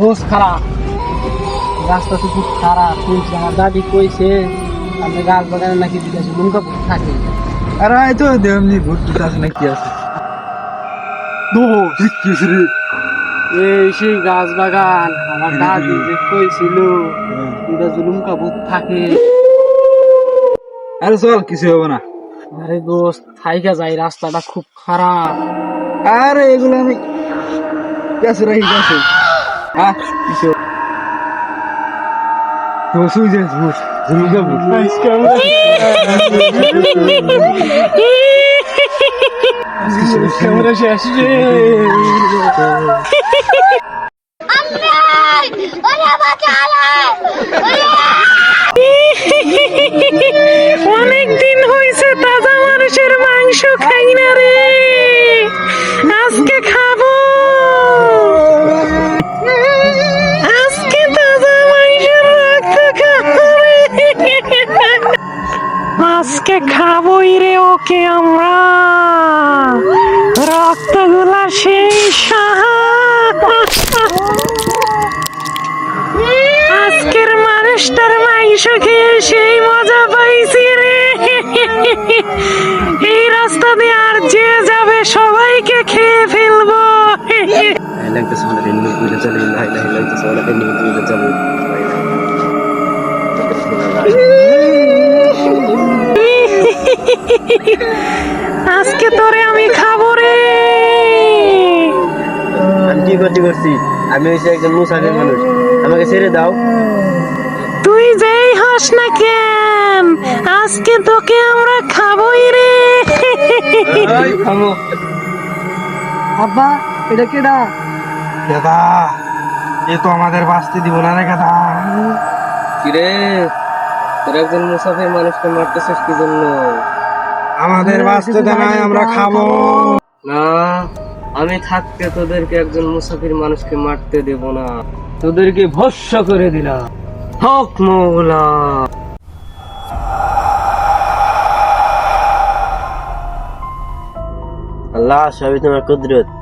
দোষ খারাপ রাস্তা তো খুব খারাপ শুনছি আমার দাদি কইছে আমাদের গাছ বাগানে নাকি বিকাশ লঙ্কা থাকে। আরে এই তো এমনি ভর্তি আছে না কি আছে? এই সেই গাছ বাগান আমার দাদি যে কইছিল এটা জুলুমকা ভূত থাকে। আরে চল কিছু হবে না। আরে দোস্ত থাইকা যাই রাস্তাটা খুব খারাপ। আরে এগুলো আমি গেছে রাখি গেছে? হ্যাঁ কিছু তো সুই যে ভূত ঝুমকা ভূত ক্যামেরা শেষ রে ওরে বাঁচালে আজকে খাবোই রে ওকে আমরা। রক্তগুলা সেই আজকের মানুষটার মাংস খেয়ে সেই মজা পাইছি রে। এই রাস্তা দিয়ে আর যে যাবে সবাইকে খেয়ে ফেলব। আজকে তোরে আমি খাব রে। আমি কি করছি করছি? আমি হয়েছি একজন মুসাফির মানুষ। আমাকে ছেড়ে দাও। তুই যেই হাস না কেন আজকে তোকে আমরা খাবোই রে। এই আব্বা এটা কেডা? দাদা এ তো আমাদের বাঁচতে দিব না রে গাদা কিরে তোর একজন মুসাফির মানুষকে মারতেছিস কি জন্য? আমাদের বাঁচতে দে নাই আমরা খাব। না আমি থাকতে তোদেরকে একজন মুসাফির মানুষকে মারতে দেব না। তোদেরকে ভস্য করে দিলাম। হক মৌলা। আল্লাহ সবই তোমার কুদরত।